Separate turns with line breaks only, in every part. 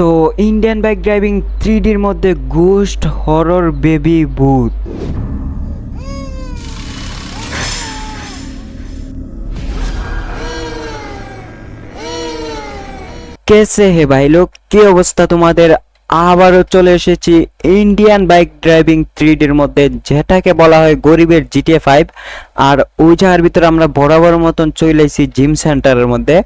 তো Indian bike driving three ডির মধ্যে গোস্ট হরর বেবি বুথ কেসে হে ভাই লোক, কি অবস্থা তোমাদের? আবারও চলে এসেছি ইন্ডিয়ান বাইক ড্রাইভিং থ্রি ডির মধ্যে, যেটাকে বলা হয় গরিবের জিটিএ ফাইভ আর ওই জায়গার ভিতরে আমরা বরাবর মতন চলে এসেছি জিম সেন্টারের মধ্যে।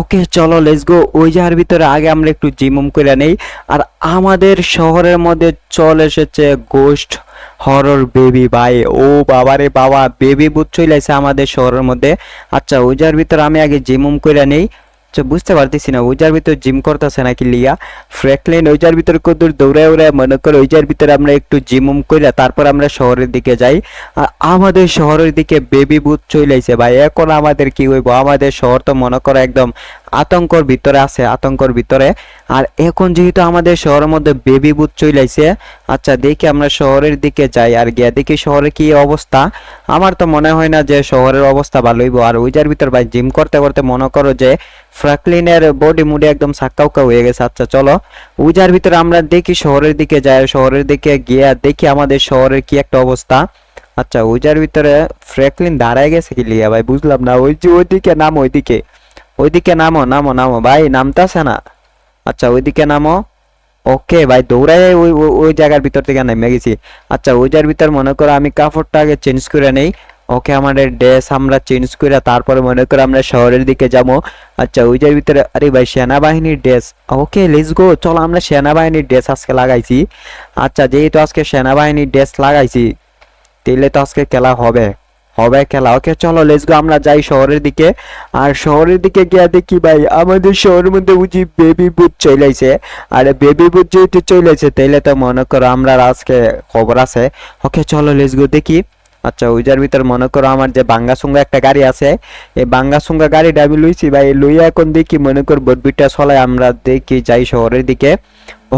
ওকে, চলো লেস গো ওই জায়গার ভিতরে আগে আমরা একটু জিম উম করে নেই। আর আমাদের শহরের মধ্যে চলে এসেছে গোস্ট হরর বেবি ভাই। ও বাবারে বাবা বেবি বুথ চলে আসে আমাদের শহরের মধ্যে। আচ্ছা ওই জায়গার ভিতরে আমি আগে জিম উম করে নেই। বুঝতে পারতেছি না, ওইটার ভিতর জিম করতেছে নাকি লিয়া? ফ্র্যাকলিন ওইটার ভিতরে কত দৌড়ায় উড়ায় মনে করে ওইটার ভিতরে আমরা একটু জিম উম কইরা তারপর আমরা শহরের দিকে যাই। আর আমাদের শহরের দিকে বেবি বুথ চলে আইছে ভাই, এখন আমাদের কি হইব? আমাদের শহর তো মনে করো একদম আতঙ্কর ভিতরে আছে, আতঙ্কর ভিতরে। আর এখন যেহেতু আমাদের শহরের মধ্যে বেবি বুথ চলে আইছে আচ্ছা দেখি আমরা শহরের দিকে যাই আর গিয়া দেখি শহরে কি অবস্থা। আমার তো মনে হয় না যে শহরের অবস্থা ভালো হইব। আর ওইটার ভিতর ভাই জিম করতে করতে মনে করো যে ফ্র্যাকলিনের বডি মুডি একদম সাক্কাউকা হয়ে গেছে। আচ্ছা চলো। উজার ভিতরে আমরা দেখি শহরের দিকে যাই, শহরের দিকে গিয়ে দেখি আমাদের শহরের কি একটা অবস্থা। আচ্ছা উজার ভিতরে ফ্র্যাকলিন দাঁড়ায় গেছে কি লিয়া ভাই? বুঝলাম না। ওই যে ওইদিকে নামো, ওইদিকে। ওইদিকে নামো নামো নামো। ভাই, নামতাছে না। আচ্ছা ওইদিকে নামো। ওকে ভাই দৌড়াই ওই- ওই জায়গার ভিতর থেকে নেমে গেছি। আচ্ছা ওই জায়গার ভিতর মনে করো আমি কাপড়টা আগে চেঞ্জ করে নেই। ওকে আমাদের ড্রেস আমরা চেঞ্জ করে তারপরে মনে করো আমরা শহরের দিকে যাব। আচ্ছা ওই জায়গার ভিতরে, আরে ভাই, সেনাবাহিনীর ড্রেস ওকে লেটস গো চলো আমরা সেনাবাহিনীর ড্রেস আজকে লাগাইছি। আচ্ছা যেহেতু আজকে সেনাবাহিনীর ড্রেস লাগাইছি তাহলে তো আজকে খেলা হবে। হবে খেলা, ওকে, চলো লেটস গো আমরা যাই শহরের দিকে। আর শহরের দিকে গিয়ে দেখি ভাই, আমাদের শহরের মধ্যে বুঝি বেবি বুথ চলেছে আর বেবি বুথ যেহেতু চলেছে তাইলে তো মনে করো আমরা আজকে খবর আছে। ওকে, চলো লেটস গো দেখি। আচ্ছা ওইটার ভিতর মনে করো আমার যে বাঙ্গা সুঙ্গা একটা গাড়ি আছে, এই বাঙ্গা সুঙ্গা গাড়িটা আমি লইছি ভাই, লইয়া এখন দেখি মনে কর বটবিটা চলাই আমরা দেখি যাই শহরের দিকে।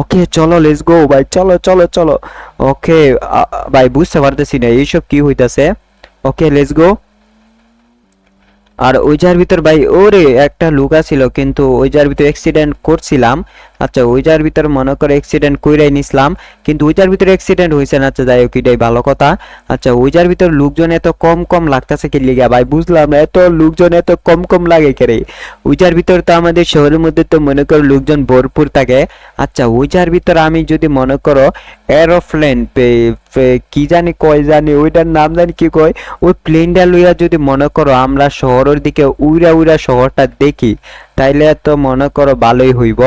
ওকে, চলো লেটস গো ভাই, চলো চলো চলো। ওকে ভাই, বুঝতে পারতেছি না, এইসব কি হইতাছে? ওকে লেটস গো আর ওই জার ভিতর ভাই, ওরে, একটা লুকা ছিল কিন্তু ওই জার ভিতর অ্যাক্সিডেন্ট করছিলাম। আচ্ছা ওই জার ভিতর মনে করে অ্যাক্সিডেন্ট কইরাই নিছিলাম, কিন্তু ওই ভিতরে অ্যাক্সিডেন্ট হয়েছে না আচ্ছা যাই হোক, এটাই ভালো কথা। আচ্ছা ওই জার ভিতর লোকজন এত কম কম লাগতেছে কি লিগা? ভাই, বুঝলাম, এত লোকজন এত কম কম লাগে কেরে ওই জার ভিতর তো আমাদের শহরের মধ্যে তো মনে করো লোকজন ভরপুর থাকে। আচ্ছা ওই জার ভিতর আমি যদি মনে করো এরোপ্লেন কি জানি কয় জানি, ওইটার নাম জানি কি কয়, ওই প্লেনটা লইয়া যদি মনে করো আমরা শহরের দিকে উইরা উইরা শহরটা দেখি তাইলে তো মনে করো ভালোই হইব।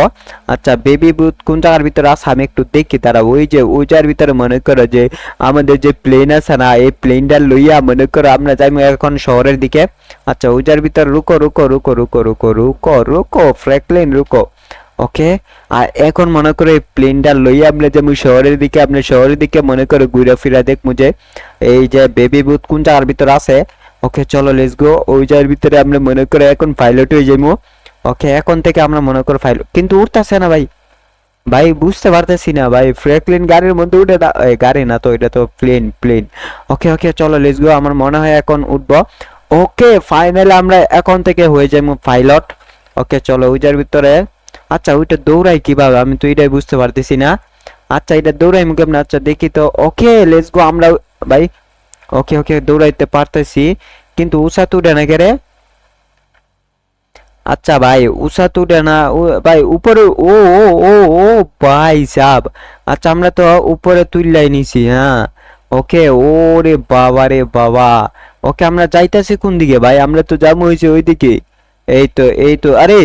আচ্ছা বেবি বুথ কোন জায়গার ভিতরে আছে? আমি একটু দেখি তারা ওই যে, ওই জায়গার ভিতরে মনে করো যে, আমাদের যে প্লেন আছে না, এই প্লেনটা লইয়া মনে করো আমরা যাই এখন শহরের দিকে। আচ্ছা ওই জায়গার ভিতরে রুকো রুকো রুকো রুকো রুকো রুকো রুকো ফ্র্যাকলিন রুকো। ওকে? আর এখন মনে করো এই প্লেনটা লইয়া আমরা যেমন শহরের দিকে আপনি শহরের দিকে মনে করো ঘুরে ফিরা দেখব যে, এই যে বেবি বুথ কোন জায়গার ভিতরে আছে? ওকে, চলো লেটস গো ওই জায়গার ভিতরে আমরা মনে করো এখন পাইলট হয়ে যাব ওকে এখন থেকে আমরা মনে করো ফাইল কিন্তু উঠতেছে না ভাই। ভাই, বুঝতে পারতেছি না ভাই ফ্র্যাকলিন গাড়ির মধ্যে উঠে গাড়ি না তো, এটা তো প্লেন প্লেন ওকে ওকে চলো লেটস গো আমার মনে হয় এখন উঠবো। ওকে ফাইনালি আমরা এখন থেকে হয়ে যাব পাইলট ওকে চলো জায়গার ভিতরে। আচ্ছা ওইটা দৌড়াই কীভাবে? আমি তো এটাই বুঝতে পারতেছি না। আচ্ছা এটা দৌড়াই মুখে না আচ্ছা দেখি তো। ওকে লেটস গো আমরা ভাই ওকে ওকে দৌড়াইতে পারতেছি। কিন্তু উষা তো উঠে না কে রে? আচ্ছা ভাই, উষা তো না, ও- ভাই, উপরে, ও ও ও ও ভাই সাব। আচ্ছা আমরা তো উপরে তুললাই নিছি হ্যাঁ? ওকে, ওরে বাবা রে বাবা। ওকে, আমরা যাইতাছি কোন দিকে ভাই? আমরা তো যাব হয়েছে ওইদিকে। এই তো এই তো, আরে,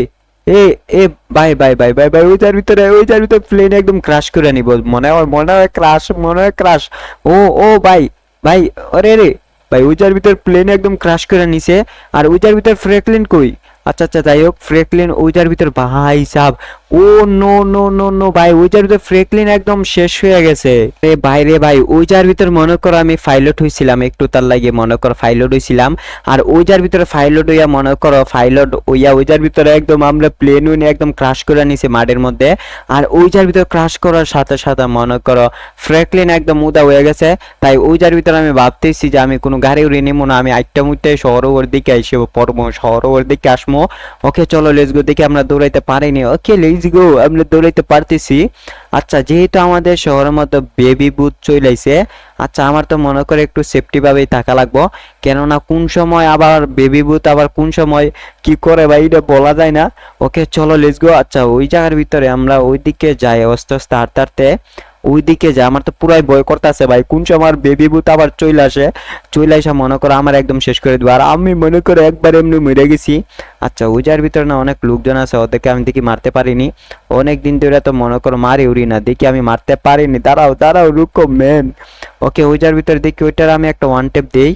এ এ, ভাই ভাই ভাই ভাই ভাই, ওইটার ভিতরে ওই ওইটার ভিতরে প্লেন একদম ক্রাশ করে নিব। মনে হয় মনে হয় ক্রাশ মনে হয় ক্রাশ ও ও, ভাই ভাই আরে রে। ভাই, ওইটার ভিতর প্লেন একদম ক্রাশ করে নিছে। আর ওইটার ভিতর ফ্রেকলিন কই? আচ্ছা আচ্ছা যাই হোক ফ্রেকলিন ওইটার ভিতর, ভাই সাব। ও নো নো নো নো ভাই ওইটার ভিতর ফ্রেকলিন একদম শেষ হয়ে গেছে। রে ভাই রে, ভাই ওইটার ভিতর মনে করো আমি ফাইলট হয়েছিলাম একটু তার লাগে মনে করো পাইলট হইছিলাম। আর ওইটার ভিতরে ফাইলট হইয়া মনে করো পাইলট হইয়া ওইটার ভিতরে একদম আমরা প্লেন উইনে একদম ক্রাশ করে নিছি মাঠের মধ্যে। আর ওইটার ভিতরে ক্রাশ করার সাথে সাথে মনে করো ফ্রেকলিন একদম উদা হয়ে গেছে। তাই ওইটার ভিতরে আমি ভাবতেছি যে আমি কোনো গাড়ি উড়ে নেব না, আমি আটটা মুটে শহর ওর দিকে আসব পড়ব, শহর ওর দিকে আসব আসমো ওকে চলো লেটস গো দেখি আমরা দৌড়াইতে পারিনি। ওকে লেটস গো আমরা দৌড়াইতে পারতেছি। আচ্ছা যেহেতু আমাদের শহরের মধ্যে বেবি বুথ চলাইছে আচ্ছা আমার তো মনে করে একটু সেফটি ভাবেই থাকা লাগবো। কেননা কোন সময় আবার বেবি বুথ আবার কোন সময় কি করে ভাই এটা বলা যায় না। ওকে চলো লেটস গো আচ্ছা ওই জায়গার ভিতরে আমরা ওইদিকে যাই আস্তে আস্তে, হাঁটতে হাঁটতে। ওইদিকে যা আমার তো পুরাই ভয় করতেছে ভাই। কোন সময় আমার বেবি বুথ আবার চলে আসে চলে আসা মনে করো আমার একদম শেষ করে দেবো। আর আমি মনে করে একবার এমনি মরে গেছি। আচ্ছা ওই যার ভিতরে না অনেক লোকজন আছে, ওদেরকে আমি দেখি মারতে পারিনি। অনেক দিন ধরে তো মনে করো মারি উড়ি না, দেখি আমি মারতে পারিনি। দাঁড়াও দাঁড়াও, রুকো মেন ওকে, ওই যার ভিতরে দেখি, ওইটার আমি একটা ওয়ান টেপ দেই।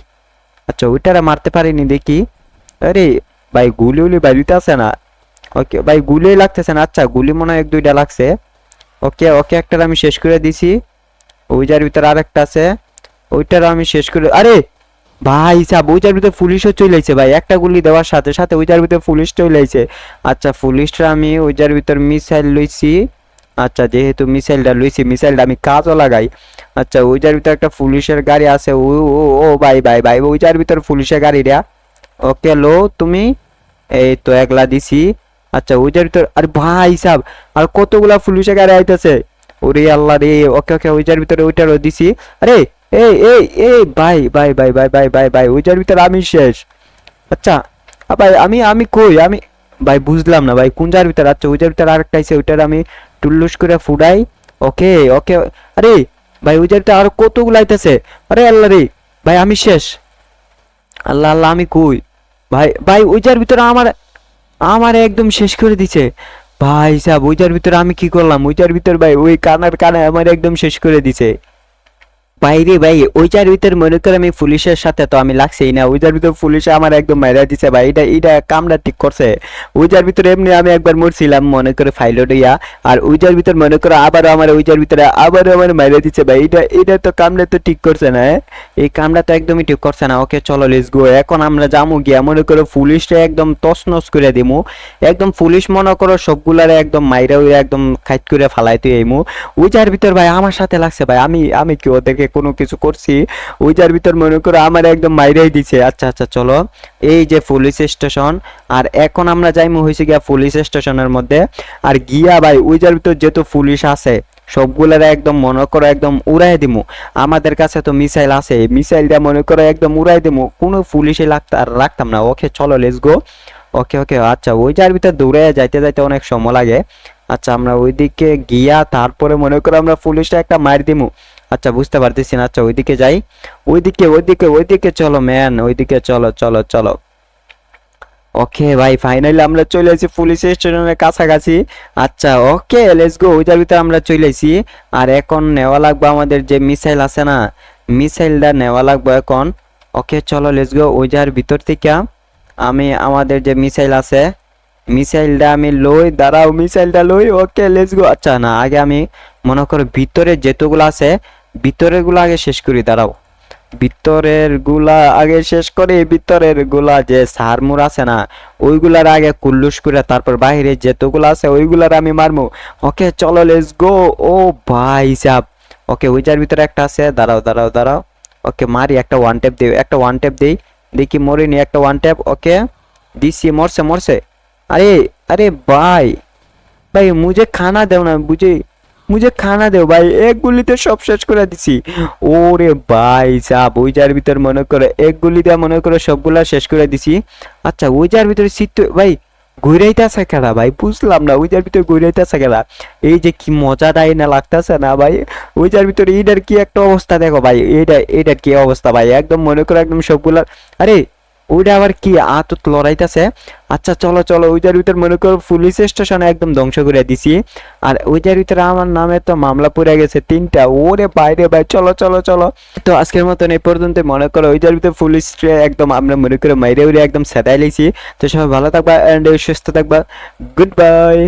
আচ্ছা ওইটারে মারতে পারিনি, দেখি। আরে, ভাই, গুলি উলি বাড়িতে আছে না। ওকে, ভাই গুলি লাগতেছে না। আচ্ছা গুলি মনে হয় এক দুইটা লাগছে। ওকে ওকে একটা আমি শেষ করে দিছি। ওই যার ভিতরে আরেকটা আছে। ওইটার আমি শেষ করে আরে! ভাই, সাব, ওইটার ভিতরে পুলিশও চলে আইছে ভাই। একটা গুলি দেওয়ার সাথে সাথে ওইটার ভিতরে পুলিশ চলে আইছে। আচ্ছা পুলিশটা আমি ওইটার ভিতর মিসাইল লইছি। আচ্ছা যেহেতু মিসাইলটা লইছি, মিসাইলটা আমি কাজও লাগাই। আচ্ছা ওইটার ভিতরে একটা পুলিশের গাড়ি আছে। ও ও ও, ভাই ভাই ভাই, ওইটার ভিতর পুলিশের গাড়িটা ওকে, লো, তুমি? এই তো, একলা দিছি। আচ্ছা ওইটার ভিতর, আরে ভাই সাব, আর কতগুলা পুলিশের গাড়ি আইতেছে? ওরে আল্লাহ রে, ওকে ওকে, ওইটার ভিতরে ওইটারও দিছি। আরে, এই এই এই, ভাই ভাই ভাই ভাই ভাই ভাই ভাই, ওইটার ভিতরে আমি শেষ। আচ্ছা ভাই, আমি আমি কই? আমি, ভাই, বুঝলাম না, ভাই কোন জার ভিতরে? আচ্ছা ওইটার ভিতরে আরেকটা আছে, ওইটার আমি টুল্লুস করে ফুডাই। ওকে ওকে, আরে, ভাই ওই ভিতরে আর কতগুলো আইতেছে? আরে আল্লাহ রে, ভাই, আমি শেষ। আল্লাহ আল্লাহ, আমি কই? ভাই ভাই, ওইটার ভিতরে আমার আমার একদম শেষ করে দিছে। ভাই সাহেব, ওইটার ভিতরে আমি কি করলাম? ওইটার ভিতর ভাই, ওই কানার কানে আমার একদম শেষ করে দিছে। বাইরে ভাই ওইটার ভিতর মনে করে আমি পুলিশের সাথে তো আমি লাগছেই না। ওইটার ভিতর পুলিশে আমার একদম মাইরা দিছে ভাই। এটা এটা কামটা ঠিক করছে। ওইটার ভিতরে এমনি আমি একবার মরছিলাম মনে করে ফাইলট ইয়া। আর ওইটার ভিতর মনে করে আবারও আমার ওইটার ভিতরে আবারও আমার মাইরা দিচ্ছে ভাই। এটা এটা তো কামটা তো ঠিক করছে না হ্যাঁ? এই কামটা তো একদমই ঠিক করছে না। ওকে চলো লেটস গো এখন আমরা যামু গিয়া। মনে করো পুলিশটা একদম তছনছ করে দিমু। একদম পুলিশ মনে করো সবগুলারে একদম মাইরা একদম খাইট করে ফালাই তুই এইমু ওই যার ভিতর ভাই আমার সাথে লাগছে ভাই। আমি আমি কি ওদেরকে কোনো কিছু করছি, ওই যার ভিতর মনে করো আমার একদম মাইরাই দিছে। আচ্ছা আচ্ছা চলো। এই যে পুলিশ স্টেশন আর এখন আমরা যাইমু হয়েছে গিয়া পুলিশ স্টেশনের মধ্যে। আর গিয়া ভাই, ওই যার ভিতর যেহেতু পুলিশ আছে, সবগুলার একদম মনে করো একদম উড়াই দিমু। আমাদের কাছে তো মিসাইল আছে মিসাইলটা মনে করো একদম উড়াই দিমু। কোনো পুলিশে লাগতে, আর রাখতাম না। ওকে, চলো লেটস গো ওকে ওকে আচ্ছা ওই যার ভিতর দৌড়ে যাইতে যাইতে অনেক সময় লাগে। আচ্ছা আমরা ওইদিকে গিয়া তারপরে মনে করো আমরা পুলিশটা একটা মার দিমু। আচ্ছা বুঝতে পারতেছি না। আচ্ছা ওইদিকে যাই। ওইদিকে ওইদিকে ওইদিকে চলো ম্যান ওইদিকে চলো চলো চলো। ওকে ভাই ফাইনালি আমরা চলে এসেছি পুলিশ স্টেশনের কাছাকাছি। আচ্ছা ওকে লেটস গো ওইটার ভিতরে আমরা চলে এসেছি। আর এখন নেওয়া লাগবে আমাদের যে মিসাইল আছে না মিসাইলটা নেওয়া লাগবে এখন। ওকে, চলো লেটস গো ওই যার ভিতর থেকে আমি আমাদের যে মিসাইল আছে মিসাইলটা আমি লই, দাঁড়াও মিসাইলটা লই। ওকে লেটস গো আচ্ছা না, আগে আমি মনে করো ভিতরে যেতগুলো আছে ভিতরেরগুলা আগে শেষ করি, দাঁড়াও। ভিতরেরগুলা আগে শেষ করে ভিতরেরগুলা যে সারমুর আছে না, ওইগুলার আগে কুল্লুস করে তারপর বাহিরে যেতগুলো আছে, ওইগুলার আমি মারমু। ওকে, চলো লেস গো ও ভাই সাহ ওকে, ওইটার ভিতরে একটা আছে, দাঁড়াও দাঁড়াও দাঁড়াও। ওকে, মারি, একটা ওয়ান ট্যাপ দিই, একটা ওয়ান ট্যাপ দিই। দেখি মরিনি একটা ওয়ান ট্যাপ ওকে। দিছি, মরছে মরছে। আরে আরে ভাই। ভাই, মুঝে খানা দেও না, বুঝি? মুঝে খানা দেও ভাই, এক গুলিতে সব শেষ করে দিছি। ওরে ভাই সাপ ওই যার ভিতর মনে করো, এক গুলিতে মনে করে সবগুলা শেষ করে দিছি। আচ্ছা ওই যার ভিতরে চিত্ত ভাই, ঘুরাইতে আছে খেলা ভাই? বুঝলাম না ওইটার ভিতরে ঘুরাইতে আছে খেলা এই যে কি মজা দেয় না লাগতেছে না ভাই? ওই যার ভিতরে এইটার কি একটা অবস্থা দেখো ভাই এইটা এইটার কি অবস্থা ভাই? একদম মনে করো একদম সবগুলা আরে ওইটা আবার কি? আতত লড়াইতেছে। আচ্ছা চলো চলো, ওইটার ভিতর মনে করো পুলিশ স্টেশনে একদম ধ্বংস করে দিছি। আর ওইটার ভিতরে আমার নামে তো মামলা পড়ে গেছে তিনটা। ওরে বাইরে ভাই, চলো চলো চলো। তো আজকের মতন এই পর্যন্ত মনে করো ওইটার ভিতরে পুলিশ একদম আমরা মনে করে মাইরে উড়ে একদম সেটাই লিছি তো সবাই ভালো থাকবা এন্ড সুস্থ থাকবা। Good bye